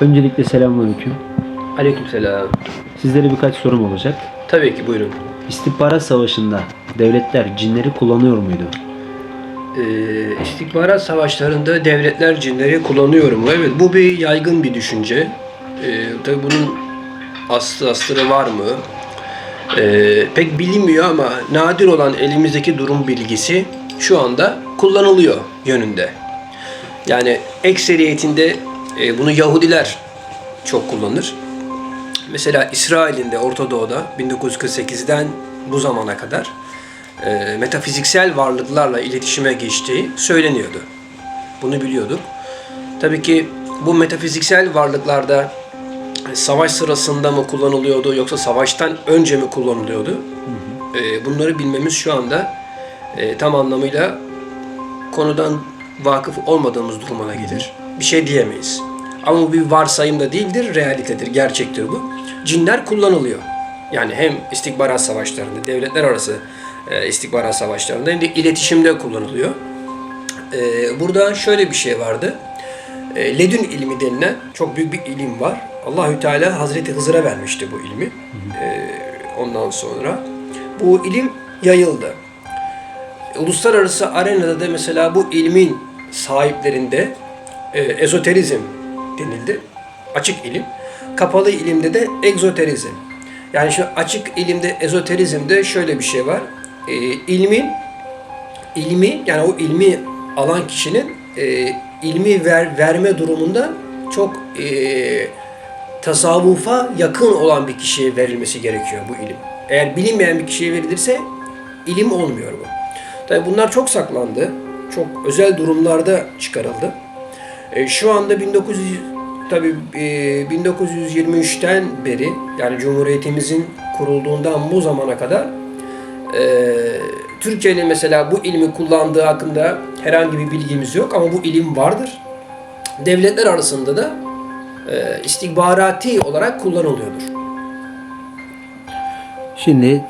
Öncelikle selamünaleyküm. Aleykümselam. Sizlere birkaç sorum olacak. Tabii ki buyurun. İstihbarat savaşında devletler cinleri kullanıyor muydu? Ee, istihbarat savaşlarında devletler cinleri kullanıyor mu? Evet bu bir yaygın bir düşünce. Ee, tabii bunun aslı astarı var mı? Ee, pek bilinmiyor ama nadir olan elimizdeki durum bilgisi şu anda kullanılıyor yönünde. Yani ekseriyetinde e, bunu Yahudiler çok kullanır. Mesela İsrail'in de Orta Doğu'da 1948'den bu zamana kadar e, metafiziksel varlıklarla iletişime geçtiği söyleniyordu. Bunu biliyorduk. Tabii ki bu metafiziksel varlıklarda savaş sırasında mı kullanılıyordu yoksa savaştan önce mi kullanılıyordu? E, bunları bilmemiz şu anda e, tam anlamıyla konudan vakıf olmadığımız durumuna gelir. Bir şey diyemeyiz. Ama bir varsayım da değildir, realitedir, gerçektir bu. Cinler kullanılıyor. Yani hem istihbarat savaşlarında, devletler arası e, istihbarat savaşlarında hem de iletişimde kullanılıyor. E, burada şöyle bir şey vardı. E, ledün ilmi denilen çok büyük bir ilim var. Allahü Teala Hazreti Hızır'a vermişti bu ilmi. Ondan sonra bu ilim yayıldı uluslararası arenada da mesela bu ilmin sahiplerinde ezoterizm denildi. Açık ilim. Kapalı ilimde de egzoterizm. Yani şu açık ilimde ezoterizmde şöyle bir şey var. E, ilmin ilmi yani o ilmi alan kişinin e, ilmi ver, verme durumunda çok e, tasavvufa yakın olan bir kişiye verilmesi gerekiyor bu ilim. Eğer bilinmeyen bir kişiye verilirse ilim olmuyor bu. Tabii bunlar çok saklandı. Çok özel durumlarda çıkarıldı. E, şu anda 1900 tabii e, 1923'ten beri yani Cumhuriyetimizin kurulduğundan bu zamana kadar e, Türkiye'nin mesela bu ilmi kullandığı hakkında herhangi bir bilgimiz yok ama bu ilim vardır. Devletler arasında da e, istihbarati olarak kullanılıyordur. Şimdi